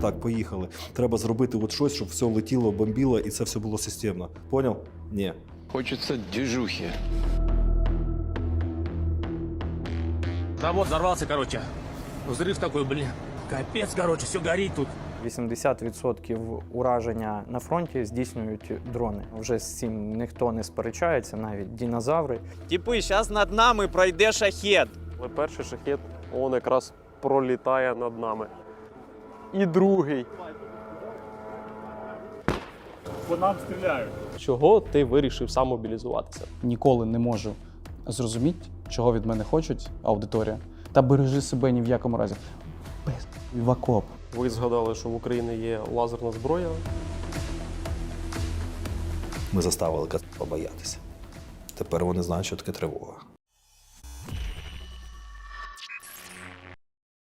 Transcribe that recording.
Так, поїхали. Треба зробити от щось, щоб все летіло, бомбіло і це все було системно. Поняв? Ні. Хочется движухи. Завод взорвался, короче. Взрыв такой, блин. Капец, короче, все горит тут. 80% ураження на фронті здійснюють дрони. Вже з цим ніхто не сперечається, навіть динозаври. Типи, зараз над нами пройде шахет. Але перший шахет он якраз пролітає над нами. І другий. По нам стріляють. Чого ти вирішив самобілізуватися? ніколи не можу зрозуміти, чого від мене хочуть аудиторія. Та бережи себе ні в якому разі. Без в окоп. Ви згадали, що в Україні є лазерна зброя. Ми заставили побоятися. Тепер вони знають, що таке тривога.